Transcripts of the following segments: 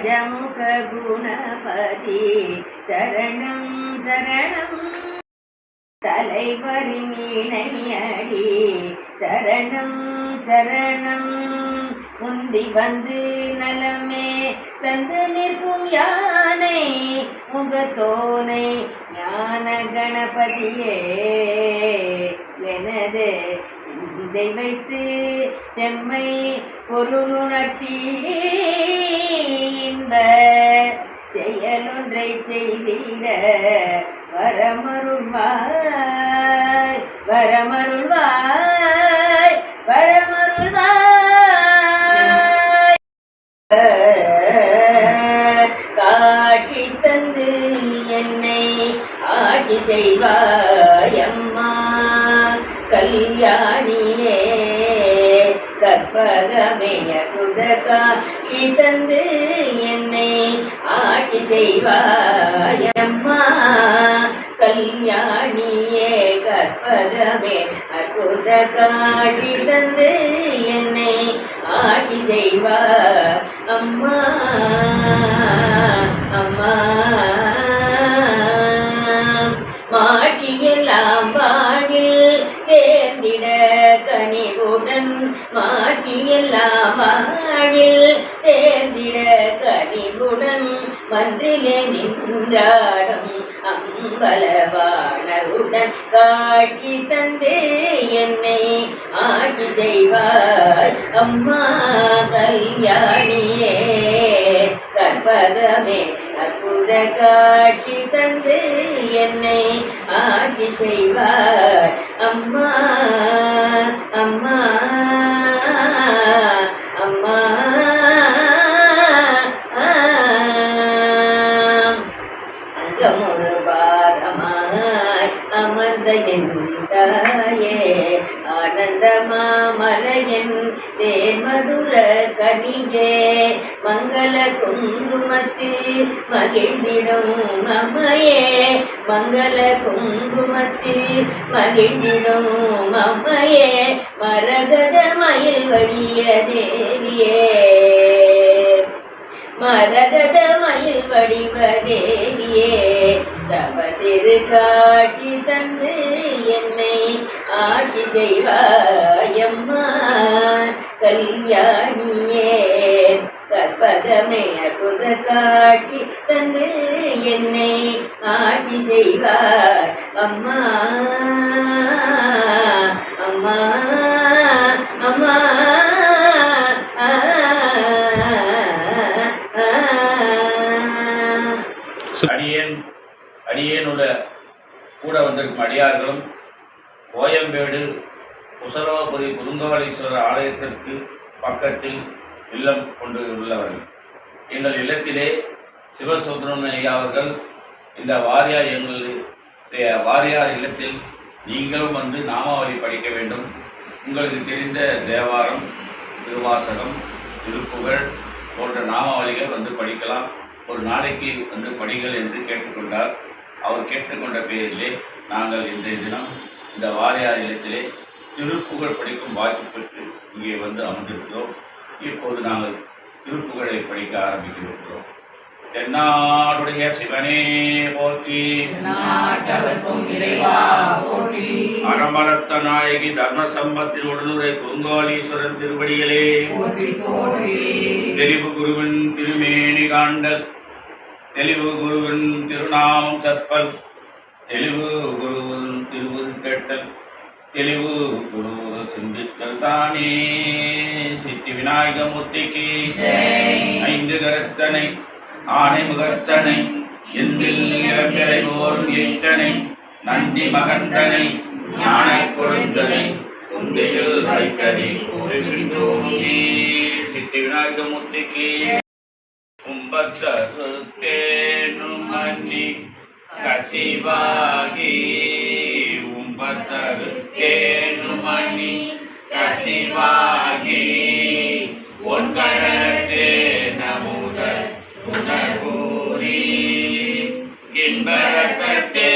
கஜமுககுணபதி. சரணம் சரணம். தலைவரின் இணையடி சரணம் சரணம். முந்தி வந்து நலமே தந்து நிற்கும் யானை. முகத்தோனை ஞான கணபதியே எனது சிந்தை வைத்து செம்மை பொருளுணர்த்தி இன்ப செயலொன்றை செய்திட வரமருள்வாய் வரமருள்வாய் வரமருள்வாய். காட்சி தந்து என்னை ஆட்சி செய்வாயம்மா கல்யாணியே கற்பகமேய குத காட்சி தந்து என்னை ஆட்சி செய்வாயம்மா. கல்யாணியே கற்பகமே அற்புத காட்சி தந்து என்னை ஆட்சி செய்வார் மன்றிலே நின்றாடும் அம்பலவாணருடன் காட்சி தந்து என்னை ஆட்சி செய்வார். அம்மா கல்யாணியே கற்பகமே அற்புத காட்சி தந்து என்னை ஆட்சி செய்வார். அம்மா அம்மா கனியே மங்கள குங்குமத்தில் மகிழ்ந்திடும் அம்மையே. மங்கள குங்குமத்தில் மகிழ்ந்திடும் அம்மையே. மரகத மயில் வழிய தேவியே. மரகத மயில் வடிவ தேவியே. தவ திருக்காட்சி தந்து என்னை ஆட்சி செய்வாயம்மா. கல்யாணியே கற்பகமே அற்புத காட்சி தந்து என்னை ஆட்சி செய்வார் அம்மா அம்மா அம்மா ஆ, அடியேன் அடியேனோட கூட வந்திருக்கும் அடியார்களும் கோயம்பேடு குசலவபுரி குருங்காலீஸ்வரர் ஆலயத்திற்கு பக்கத்தில் இல்லம் கொண்டு உள்ளவர்கள். எங்கள் இல்லத்திலே சிவசுப்ரமணிய அவர்கள் இந்த வாரியார் எங்களுடைய வாரியார் இல்லத்தில் நீங்களும் வந்து நாமாவளி படிக்க வேண்டும். உங்களுக்கு தெரிந்த தேவாரம் திருவாசகம் திருப்புகழ் போன்ற நாமாவளிகள் வந்து படிக்கலாம். ஒரு நாளைக்கு வந்து படிகள் என்று கேட்டுக்கொண்டார். அவர் கேட்டுக்கொண்ட பேரிலே நாங்கள் இன்றைய தினம் இந்த வாரியார் இல்லத்திலே திருப்புகழ் படிக்கும் வாய்ப்பு பெற்று இங்கே வந்து அமர்ந்திருக்கிறோம். இப்போது நாங்கள் திருப்புகழை படிக்க ஆரம்பிக்கிறோம் தென்னாடுடைய சிவனே போற்றி. நாட்டவர்க்கும் இறைவா போற்றி. அறமரத்த நாயகி தர்ம சம்பத்தின் உடனுரை குங்காலீஸ்வரன் திருவடிகளே. போற்றி போற்றி. தெளிவு குருவின் திருமேனி காண்டல் தெளிவு குருவின் திருநாமம் கற்பல். தெளிவு குருவின் திருவுரு கேட்டல். தெளிவு குருவுரு சிந்தித்தல் தானே. சித்தி விநாயகமூர்த்திக்கு ஜெய் ஐந்து கருத்தனை ஆணை முகர்த்தனை எந்தில் நிலப்பிறை போரும் எத்தனை நந்தி மகந்தனை ஞான கொடுத்தனை உந்தியில் வைத்தனை சித்தி விநாயகமூர்த்திக்கு உம்பத்தருத்தேனும் மன்னி கசிவாகி உம்பத்தருத்தேனும் மன்னி கசிவாகி. உன் கடத்தே நமுத உணர்வூரி இன்பரசத்தே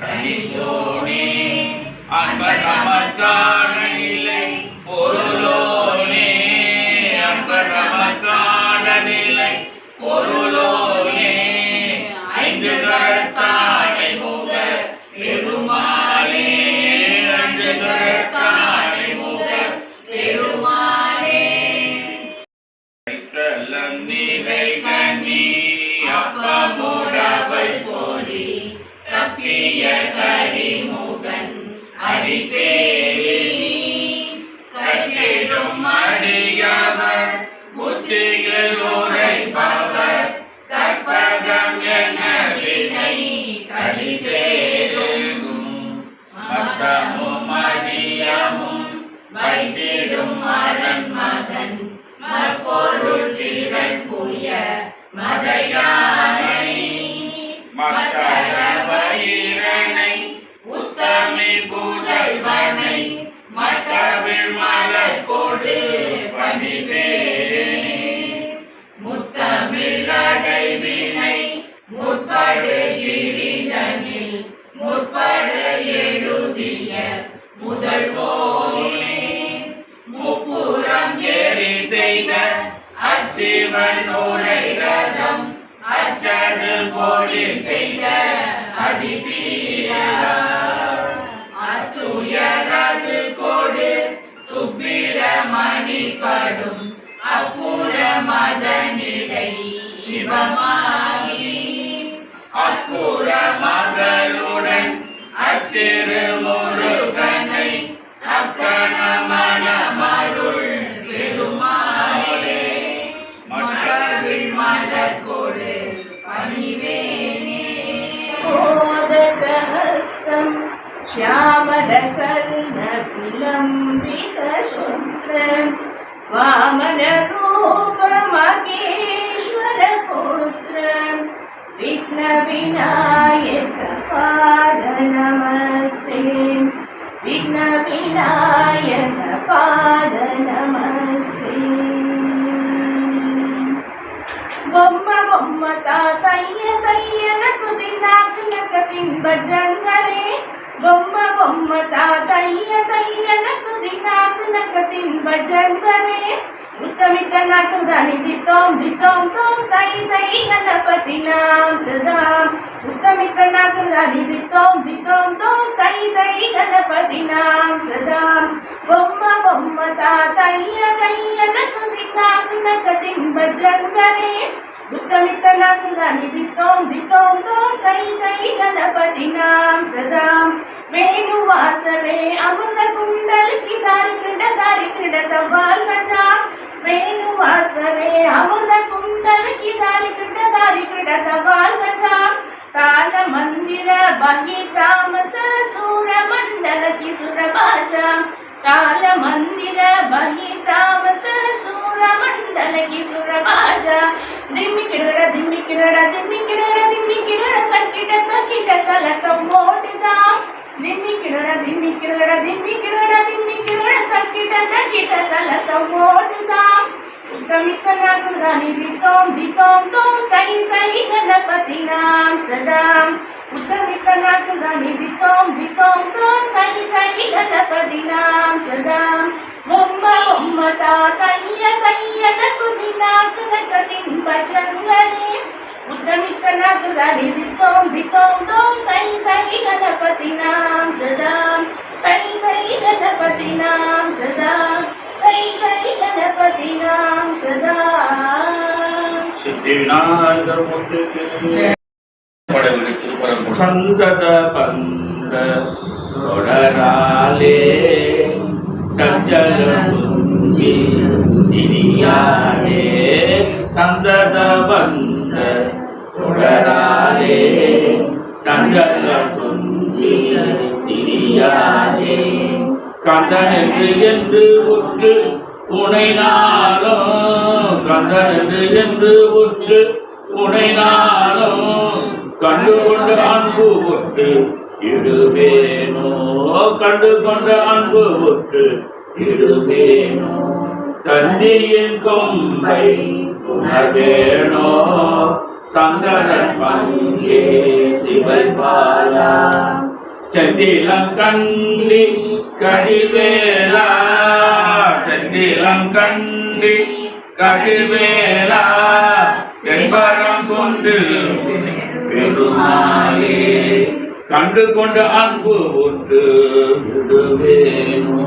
அருட்கை அன்பர் அன்பரமக்கான கரிமுகன் அடிப்பே மலர் கொடு பணிவேரே முத்தமிழடை வினை முற்படுகிரிதனில் முற்பட எழுதிய முதல்வோனே முப்புறம் ஏறி செய்த அச்சிவன் நூலை ரதம் அச்சது போலி செய்த அதிதீரா படும் அப்புற மதனிடை இவமாகி அப்புற மகளுடன் அச்சிறு முருகனை அக்கணமணமருள் பெருமாளே மட்டவிழ் மலர் கொடு பணிவேனே मोदकहस्तं श्यामलकर्णविलम्बितशुक्रं నక తింబజంగరే బొమ్మ బొమ్మ తాతయ్య తయ్యనకు తిన్నాకు నక తింబజంగరే ఉత్తమిత నాకు దనిది దితోం దితోం తోం తై తై గణపతి నాం సదా. ఉత్తమిత నాకు దనిది దితోం దితోం తోం తై తై గణపతి నాం సదా. బొమ్మ బొమ్మ తాతయ్య తయ్యనకు తిన్నాకు నక తింబజంగరే ఉత్తమిత నాకు దాని దితోం దితోం తోం తై తై గణపతి నాం సదా వేణువాసరే అమృత కుండలికి దారి క్రీడ దారి క్రీడ ಕಾಲ ಮಂದಿರ ಬಹಿ ತಾಮಸ ಸೂರ ಮಂಡಲ ಕಿಸುರ ಬಾಜ ದಿಮ್ಮಿ ಕಿಡರ ದಿಮ್ಮಿ ಕಿಡರ ದಿಮ್ಮಿ ಕಿಡರ ದಿಮ್ಮಿ ಕಿಡರ ತಕ್ಕಿಟ ತಕ್ಕಿಟ ಕಲಕ ಮೋಟಿದ ದಿಮ್ಮಿ ಕಿಡರ ದಿಮ್ಮಿ ಕಿಡರ ದಿಮ್ಮಿ ಕಿಡರ ದಿಮ್ಮಿ ಕಿಡರ ತಕ್ಕಿಟ ತಕ್ಕಿಟ ಕಲಕ ಮೋಟಿದ ಉತ್ತಮಿಕ್ಕನಾಗುದ ನಿಧಿತೋಂ ದಿತೋಂ ತೋಂ ತೈ ತೈ ಗಣಪತಿ ನಾಂ ಸದಾಂ ఉద్దమికనాటుదనిదితోం దితోం తోం తై తై గణపదినాం సదాం బొమ్మ బొమ్మ తాతయ్య తయ్యలకు దినాకు గణపతింపచంగరే ఉద్దమికనాటుదనిదితోం దితోం తోం తై తై గణపతినాం సదాం తై తై గణపతినాం సదాం తై తై గణపతినాం సదా సిద్ధివినాయకమూర్తి கந்தத பந்த தொடராலே சஞ்சல குஞ்சி திரியாலே சந்தத பந்த தொடராலே சஞ்சல குஞ்சி திரியாலே கந்தனது என்று உற்று உனை நாளும் கந்தனது என்று உற்று உனை கண்டு கொண்டு அன்பு உற்று இடுவேனோ? கண்டு கொண்ட அன்பு உற்று இடுவேனோ? தந்தியின் கொம்பை உணர்வேனோ? சந்தரன் பங்கே சிவபாலா செந்திலங்கண்டி கடிவேலா? செந்திலம் கண்டி கடிவேலா? என்பரம் கொண்டு பெருமாளே கண்டு கொண்ட அன்பு ஒன்று விடுவேனோ?